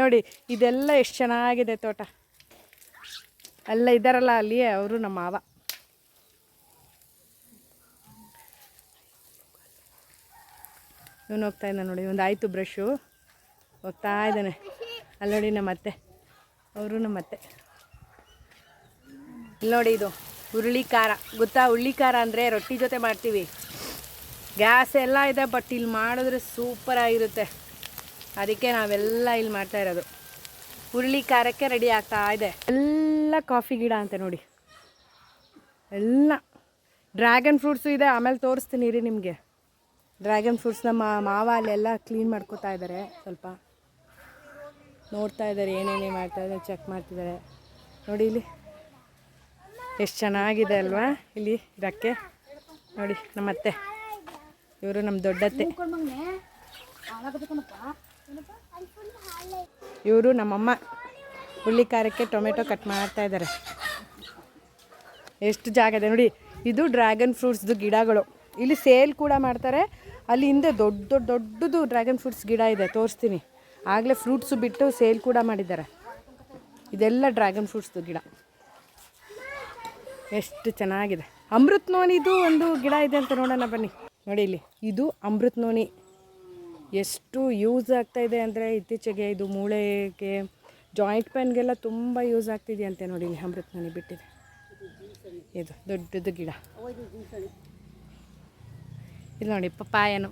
ನೋಡಿ, ಇದೆಲ್ಲ ಎಷ್ಟು ಚೆನ್ನಾಗಿದೆ ತೋಟ. ಅಲ್ಲ ಇದ್ದಾರಲ್ಲ ಅಲ್ಲಿ, ಅವರು ನಮ್ಮ ಮಾವ. ಇವನು ಹೋಗ್ತಾ ಇದ್ದಾನೆ ನೋಡಿ, ಒಂದು ಆಯಿತು ಬ್ರಷು ಹೋಗ್ತಾ ಇದ್ದಾನೆ. ಅಲ್ಲಿ ನೋಡಿ ನಮ್ಮ ಅತ್ತೆ. ಅವರು ನಮ್ಮ ಅತ್ತೆ. ಇಲ್ಲಿ ನೋಡಿ ಇದು, ಹುರುಳಿ ಖಾರ. ಗೊತ್ತಾ, ಹುರುಳಿ ಖಾರ ಅಂದರೆ ರೊಟ್ಟಿ ಜೊತೆ ಮಾಡ್ತೀವಿ. ಗ್ಯಾಸ್ ಎಲ್ಲ ಇದೆ ಬಟ್ ಇಲ್ಲಿ ಮಾಡಿದ್ರೆ ಸೂಪರಾಗಿರುತ್ತೆ ಅದಕ್ಕೆ ನಾವೆಲ್ಲ ಇಲ್ಲಿ ಮಾಡ್ತಾ ಇರೋದು. ಹುರುಳಿ ಖಾರಕ್ಕೆ ರೆಡಿ ಆಗ್ತಾ ಇದೆ. ಎಲ್ಲ ಕಾಫಿ ಗಿಡ ಅಂತೆ ನೋಡಿ. ಎಲ್ಲ ಡ್ರ್ಯಾಗನ್ ಫ್ರೂಟ್ಸು ಇದೆ, ಆಮೇಲೆ ತೋರಿಸ್ತೀನಿ ರೀ ನಿಮಗೆ. ಡ್ರ್ಯಾಗನ್ ಫ್ರೂಟ್ಸ್ ನಮ್ಮ ಮಾವ ಅಲ್ಲೆಲ್ಲ ಕ್ಲೀನ್ ಮಾಡ್ಕೋತಾ ಇದ್ದಾರೆ ಸ್ವಲ್ಪ. ನೋಡ್ತಾ ಇದ್ದಾರೆ ಏನೇನೇ ಮಾಡ್ತಾ ಇದ್ದಾರೆ ಚೆಕ್ ಮಾಡ್ತಿದ್ದಾರೆ ನೋಡಿ ಇಲ್ಲಿ. ಎಷ್ಟು ಚೆನ್ನಾಗಿದೆ ಅಲ್ವಾ ಇಲ್ಲಿ ಇದಕ್ಕೆ ನೋಡಿ ನಮ್ಮತ್ತೆ. ಇವರು ನಮ್ಮ ದೊಡ್ಡತ್ತೆ. ಇವರು ನಮ್ಮಮ್ಮ ಹುಳ್ಳಿ ಖಾರಕ್ಕೆ ಟೊಮೆಟೊ ಕಟ್ ಮಾಡ್ತಾ ಇದ್ದಾರೆ. ಎಷ್ಟು ಜಾಗ ಇದೆ ನೋಡಿ. ಇದು ಡ್ರ್ಯಾಗನ್ ಫ್ರೂಟ್ಸ್ದು ಗಿಡಗಳು. ಇಲ್ಲಿ ಸೇಲ್ ಕೂಡ ಮಾಡ್ತಾರೆ. ಅಲ್ಲಿ ಹಿಂದೆ ದೊಡ್ಡ ದೊಡ್ಡ ದೊಡ್ಡದು ಡ್ರ್ಯಾಗನ್ ಫ್ರೂಟ್ಸ್ ಗಿಡ ಇದೆ. ತೋರಿಸ್ತೀನಿ. ಆಗಲೇ ಫ್ರೂಟ್ಸು ಬಿಟ್ಟು ಸೇಲ್ ಕೂಡ ಮಾಡಿದ್ದಾರೆ. ಇದೆಲ್ಲ ಡ್ರ್ಯಾಗನ್ ಫ್ರೂಟ್ಸ್ದು ಗಿಡ. ಎಷ್ಟು ಚೆನ್ನಾಗಿದೆ. ಅಮೃತ್ ನೋನಿದು ಒಂದು ಗಿಡ ಇದೆ ಅಂತ ನೋಡೋಣ ಬನ್ನಿ. ನೋಡಿ ಇಲ್ಲಿ. ಇದು ಅಮೃತ್ ನೋನಿ. ಎಷ್ಟು ಯೂಸ್ ಆಗ್ತಾ ಇದೆ ಅಂದರೆ ಇತ್ತೀಚೆಗೆ ಇದು ಮೂಳೆಗೆ ಜಾಯಿಂಟ್ ಪೇನ್ಗೆಲ್ಲ ತುಂಬ ಯೂಸ್ ಆಗ್ತಿದೆಯಂತೆ ನೋಡಿ ಇಲ್ಲಿ ಅಮೃತ್ ನೋನಿ ಬಿಟ್ಟಿದೆ. ಇದು ದೊಡ್ಡದು ಗಿಡ. ಇಲ್ಲಿ ನೋಡಿ ಪಪ್ಪಾಯನು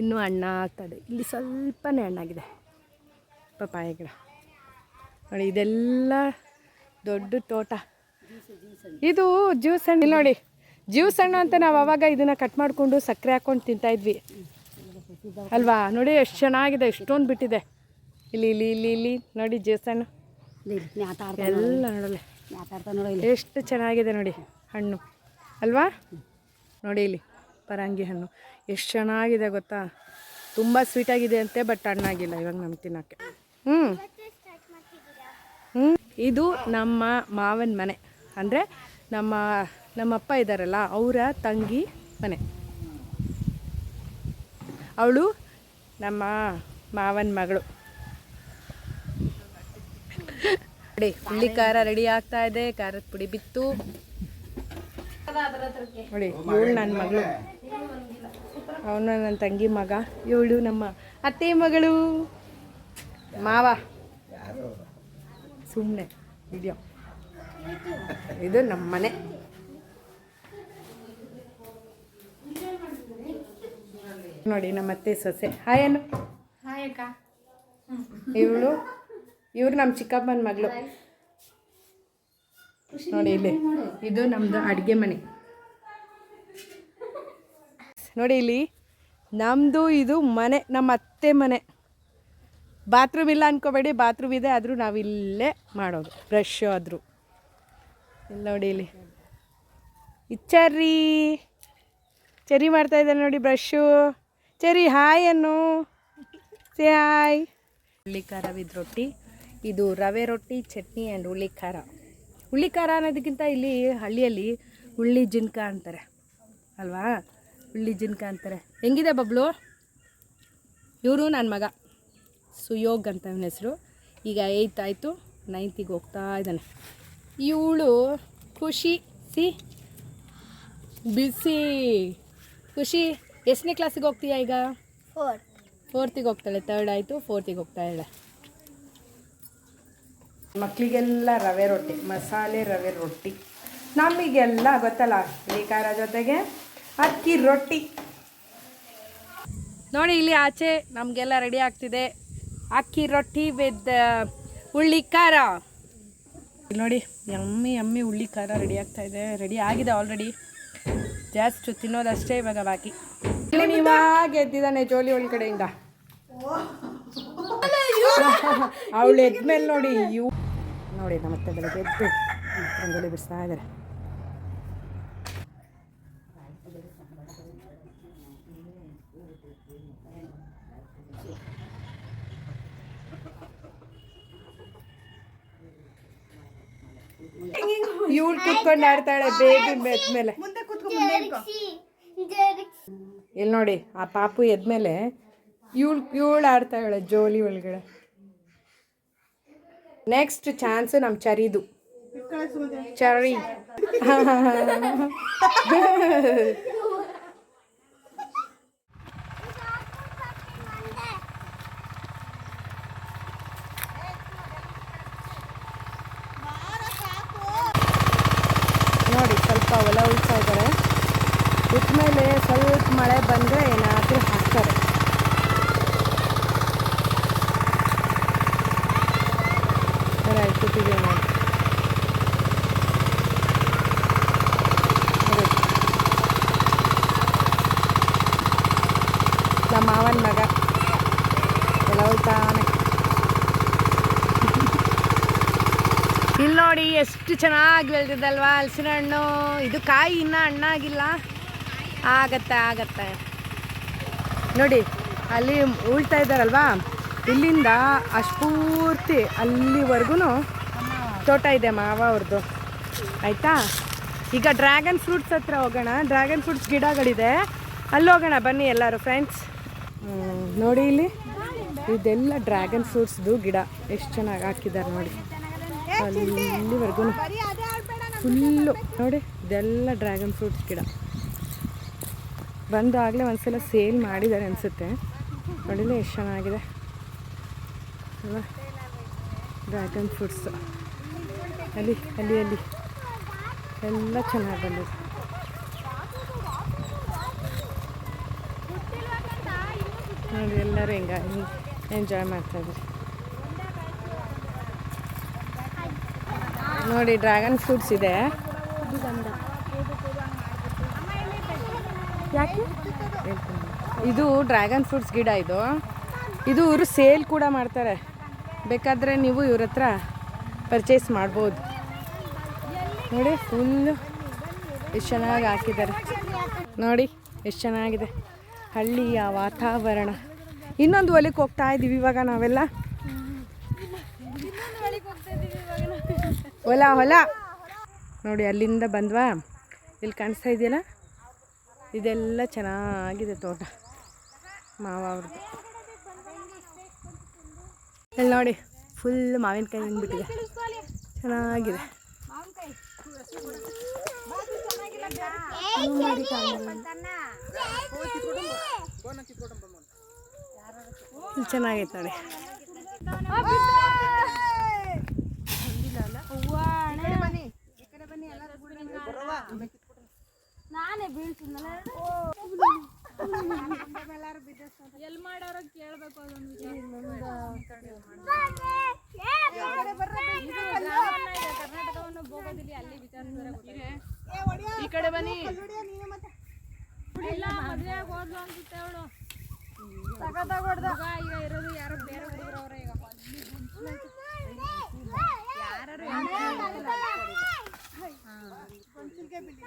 ಇನ್ನೂ ಹಣ್ಣ ಆಗ್ತದೆ ಇಲ್ಲಿ ಸ್ವಲ್ಪನೇ ಹಣ್ಣಾಗಿದೆ ಪಪ್ಪಾಯ ಗಿಡ. ನೋಡಿ ಇದೆಲ್ಲ ದೊಡ್ಡ ತೋಟ. ಇದು ಜ್ಯೂಸ್ ಹಣ್ಣು. ನೋಡಿ ಜ್ಯೂಸ್ ಹಣ್ಣು ಅಂತ ನಾವು ಅವಾಗ ಇದನ್ನು ಕಟ್ ಮಾಡಿಕೊಂಡು ಸಕ್ಕರೆ ಹಾಕ್ಕೊಂಡು ತಿಂತಾಯಿದ್ವಿ ಅಲ್ವಾ? ನೋಡಿ ಎಷ್ಟು ಚೆನ್ನಾಗಿದೆ ಎಷ್ಟೊಂದು ಬಿಟ್ಟಿದೆ. ಇಲ್ಲಿ ಇಲ್ಲಿ ಇಲ್ಲಿ ಇಲ್ಲಿ. ನೋಡಿ ಜೇಸನ್. ಎಲ್ಲ ನೋಡಲ್ಲ. ಎಷ್ಟು ಚೆನ್ನಾಗಿದೆ ನೋಡಿ ಹಣ್ಣು. ಅಲ್ವಾ? ನೋಡಿ ಇಲ್ಲಿ ಪರಂಗಿ ಹಣ್ಣು. ಎಷ್ಟು ಚೆನ್ನಾಗಿದೆ ಗೊತ್ತಾ? ತುಂಬ ಸ್ವೀಟಾಗಿದೆ ಅಂತೆ ಬಟ್ ಹಣ್ಣಾಗಿಲ್ಲ ಇವಾಗ ನಮ್ಗೆ ತಿನ್ನೋಕ್ಕೆ. ಹ್ಞೂ ಹ್ಞೂ ಇದು ನಮ್ಮ ಮಾವನ ಮನೆ. ಅಂದರೆ ನಮ್ಮ ನಮ್ಮಪ್ಪ ಇದ್ದಾರಲ್ಲ ಅವರ ತಂಗಿ ಮನೆ. ಅವಳು ನಮ್ಮ ಮಾವನ ಮಗಳು. ನೋಡಿ, ಹುಳಿ ಖಾರ ರೆಡಿ ಆಗ್ತಾ ಇದೆ, ಖಾರದ ಪುಡಿ ಬಿತ್ತು. ನೋಡಿ, ಇವಳು ನನ್ನ ಮಗಳು. ಅವನು ನನ್ನ ತಂಗಿ ಮಗ, ಇವಳು ನಮ್ಮ ಅತ್ತೆ ಮಗಳು. ಮಾವ. ಸುಮ್ಮನೆ ವಿಡಿಯೋ ಇದು ನಮ್ಮ ಮನೆ ನೋಡಿ ನಮ್ಮ ಅತ್ತೆ ಸೊಸೆ. ಹಾಯ್ ಅನ್ನು. ಇವಳು ಇವ್ರು ನಮ್ಮ ಚಿಕ್ಕಪ್ಪನ ಮಗಳು. ನೋಡಿ ಇಲ್ಲಿ ಇದು ನಮ್ಮದು ಅಡುಗೆ ಮನೆ. ನೋಡಿ ಇಲ್ಲಿ ನಮ್ಮದು ಇದು ಮನೆ ನಮ್ಮ ಅತ್ತೆ ಮನೆ. ಬಾತ್ರೂಮ್ ಇಲ್ಲ ಅನ್ಕೋಬೇಡಿ ಬಾತ್ರೂಮ್ ಇದೆ ಆದರೂ ನಾವು ಇಲ್ಲೇ ಮಾಡೋದು. ಬ್ರಷ್ ಆದರೂ. ಇಲ್ಲಿ ನೋಡಿ ಇಲ್ಲಿ. ಇಚ್ಚರ್ರಿ ಚರಿ ಮಾಡ್ತಾ ಇದ್ದಾರೆ ನೋಡಿ ಬ್ರಷು ಚೆರಿ ಹಾಯ್ ಅನ್ನು. ಹಾಯ್ ಹುಳ್ಳಿ ಖಾರ ವಿದ್ ರೊಟ್ಟಿ. ಇದು ರವೆ ರೊಟ್ಟಿ, ಚಟ್ನಿ ಆ್ಯಂಡ್ ಹುಳಿ ಖಾರ ಹುಳಿ ಖಾರ ಅನ್ನೋದಕ್ಕಿಂತ ಇಲ್ಲಿ ಹಳ್ಳಿಯಲ್ಲಿ ಹುಳ್ಳಿ ಜಿನ್ಕ ಅಂತಾರೆ. ಅಲ್ವಾ? ಹುಳ್ಳಿ ಜಿನ್ಕ ಅಂತಾರೆ. ಹೆಂಗಿದೆ ಬಬ್ಲು? ಇವರು ನನ್ನ ಮಗ. ಸುಯೋಗ್ ಅಂತ ಅವನ ಹೆಸರು. ಈಗ ಏಯ್ತ್ ಆಯಿತು ನೈನ್ತಿಗೆ ಹೋಗ್ತಾ ಇದ್ದಾನೆ. ಇವಳು ಖುಷಿ, ಸಿ, ಬಿಸಿ. ಖುಷಿ. ಎಷ್ಟನೇ ಕ್ಲಾಸಿಗೆ ಹೋಗ್ತೀಯಾ ಈಗ? ಫೋರ್ತಿಗೆ ಹೋಗ್ತಾಳೆ ತರ್ಡ್ ಆಯಿತು ಫೋರ್ತಿಗೆ ಹೋಗ್ತಾ ಇಲ್ಲ ಮಕ್ಕಳಿಗೆಲ್ಲ ರವೆ ರೊಟ್ಟಿ ಮಸಾಲೆ ರವೆ ರೊಟ್ಟಿ. ನಮಗೆಲ್ಲ ಗೊತ್ತಲ್ಲ ಖಾರ ಜೊತೆಗೆ ಅಕ್ಕಿ ರೊಟ್ಟಿ. ನೋಡಿ ಇಲ್ಲಿ ಆಚೆ ನಮಗೆಲ್ಲ ರೆಡಿ ಆಗ್ತಿದೆ. ಅಕ್ಕಿ ರೊಟ್ಟಿ ವಿತ್ ಹುಳ್ಳಿ ಖಾರ. ಇಲ್ಲಿ ನೋಡಿ ಎಮ್ಮಿ ಎಮ್ಮಿ ಹುಳ್ಳಿ ಖಾರ ರೆಡಿ ಆಗ್ತಾ ಇದೆ ರೆಡಿ ಆಗಿದೆ ಆಲ್ರೆಡಿ ಜಾಸ್ತಿ ತಿನ್ನೋದಷ್ಟೇ ಇವಾಗ ಬಾಕಿ. ಇವಾಗ ಎದ್ದಿದ್ದಾನೆ ಜೋಲಿ ಒಳಗಡೆಯಿಂದ ಅವಳು ಎದ್ಮೇಲೆ ನೋಡಿ ಇವು ನೋಡಿ ನಮ್ಮತ್ತೆ ಬೆಳಗ್ಗೆ ಎದ್ದು ರಂಗೋಲಿ ಬಿಡಿಸ್ತಾ ಇದ್ದಾರೆ ಇವಳು ಕುತ್ಕೊಂಡು ಆಡ್ತಾಳೆ ಬೇಬಿ ಎದ್ಮೇಲೆ ಇಲ್ಲಿ ನೋಡಿ, ಆ ಪಾಪು ಎದ್ಮೇಲೆ ಇವಳು ಇವಳು ಆಡ್ತಾಳೆ ಜೋಲಿ ಒಳಗಡೆ. ನೆಕ್ಸ್ಟ್ ಚಾನ್ಸ್ ನಮ್ಮ ಚರಿದು. ಚರಿ. ನೋಡಿ, ಸ್ವಲ್ಪ ಹೊಲ ಉಳ್ತಾ ಇದ್ದಾರೆ. ಉಟ್ಮೇಲೆ ಸ್ವಲ್ಪ ಮಳೆ ಬಂದರೆ ಏನಾದರೂ ಹಾಕ್ತಾರೆ. ನಮ್ಮ ಮಾವನ ಮಗ. ಎಲ್ಲ ಇಲ್ಲಿ ನೋಡಿ, ಎಷ್ಟು ಚೆನ್ನಾಗಿ ಬೆಳೆದಿದ್ದಲ್ವಾ, ಹಲಸಿನ ಹಣ್ಣು. ಇದು ಕಾಯಿ ಇನ್ನೂ ಹಣ್ಣಾಗಿಲ್ಲ. ಆಗತ್ತೆ ಆಗತ್ತೆ. ನೋಡಿ ಅಲ್ಲಿ ಉಳ್ತಾ ಇದ್ದಾರಲ್ವಾ? ಇಲ್ಲಿಂದ ಅಷ್ಟು ಪೂರ್ತಿ ಅಲ್ಲಿವರೆಗೂ ತೋಟ ಇದೆ ಮಾವ ಅವ್ರದ್ದು ಆಯಿತಾ? ಈಗ ಡ್ರ್ಯಾಗನ್ ಫ್ರೂಟ್ಸ್ ಹತ್ರ ಹೋಗೋಣ. ಡ್ರ್ಯಾಗನ್ ಫ್ರೂಟ್ಸ್ ಗಿಡಗಳಿದೆ. ಅಲ್ಲಿ ಹೋಗೋಣ ಬನ್ನಿ ಎಲ್ಲರೂ ಫ್ರೆಂಡ್ಸ್ ನೋಡಿ ಇಲ್ಲಿ. ಇದೆಲ್ಲ ಡ್ರ್ಯಾಗನ್ ಫ್ರೂಟ್ಸ್ದು ಗಿಡ. ಎಷ್ಟು ಚೆನ್ನಾಗಿ ಹಾಕಿದ್ದಾರೆ ನೋಡಿ. ಅಲ್ಲಿವರೆಗೂ ಫುಲ್ಲು ನೋಡಿ ಇದೆಲ್ಲ ಡ್ರ್ಯಾಗನ್ ಫ್ರೂಟ್ಸ್ ಗಿಡ. ಬಂದು ಒಂದು ಒಂದ್ಸಲ ಸೇಲ್ ಮಾಡಿದ್ದಾರೆ ಅನಿಸುತ್ತೆ. ನೋಡಿಲ್ಲ ಎಷ್ಟು ಚೆನ್ನಾಗಿದೆ. ಅಲ್ವಾ? ಡ್ರ್ಯಾಗನ್ ಫ್ರೂಟ್ಸ್ ಅಲ್ಲಿ ಅಲ್ಲಿ ಅಲ್ಲಿ. ಎಲ್ಲ ಚೆನ್ನಾಗಿ ಬಂದಿದೆ. ನೋಡಿ, ಎಲ್ಲರೂ ಹಿಂಗ ಎಂಜಾಯ್ ಮಾಡ್ತಾ ಇದ್ದಾರೆ. ನೋಡಿ ಡ್ರ್ಯಾಗನ್ ಫ್ರೂಟ್ಸ್ ಇದೆ. ಯಾಕೆ? ಇದು ಡ್ರ್ಯಾಗನ್ ಫ್ರೂಟ್ಸ್ ಗಿಡ ಇದು. ಇದು ಇವರು ಸೇಲ್ ಕೂಡ ಮಾಡ್ತಾರೆ. ಬೇಕಾದರೆ ನೀವು ಇವ್ರ ಹತ್ರ ಪರ್ಚೇಸ್ ಮಾಡ್ಬೋದು. ನೋಡಿ ಫುಲ್ಲು ಎಷ್ಟು ಚೆನ್ನಾಗಿ ಹಾಕಿದ್ದಾರೆ. ನೋಡಿ, ಎಷ್ಟು ಚೆನ್ನಾಗಿದೆ. ಹಳ್ಳಿಯ ವಾತಾವರಣ. ಇನ್ನೊಂದು ಒಲೆಗೆ ಹೋಗ್ತಾ ಇದ್ದೀವಿ ಇವಾಗ ನಾವೆಲ್ಲ. ಹೊಲ ಹೊಲ ನೋಡಿ, ಅಲ್ಲಿಂದ ಬಂದ್ವಾ? ಇಲ್ಲಿ ಕಾಣಿಸ್ತಾ ಇದೆಯಲ್ಲ? ಇದೆಲ್ಲ ಚೆನ್ನಾಗಿದೆ ತೋಟ. ಮಾವ ಅವ್ರದ್ದು. ಇಲ್ಲಿ ನೋಡಿ ಫುಲ್ ಮಾವಿನಕಾಯಿ ಬಂದ್ಬಿಟ್ಟಿದೆ. ಚೆನ್ನಾಗಿದೆ. ಇಲ್ಲಿ ಚೆನ್ನಾಗೈತೆ ನೋಡಿ. ನಾನೇ ಬೀಳ್ತೀನಲ್ಲ ಎಲ್ಲಿ ಮಾಡೋರ ಕೇಳ್ಬೇಕು ಅದೊಂದು ಕರ್ನಾಟಕವನ್ನು ಹೋಗೋದಿಲ್ಲ ಅಲ್ಲಿ ವಿಚಾರ ಈ ಕಡೆ ಬನ್ನಿ ಇಲ್ಲ ಮದ್ವೆ ಹೋದ್ಲು ಅನ್ಸುತ್ತೆ ಅವಳು ಸಖತ್ತಾಗಿ ಹೊಡ್ದ ಈಗ ಇರೋದು ಯಾರೋ ಬೇರೆ ಹುಡುಗರು ಅವ್ರೆ ಈಗ ಯಾರು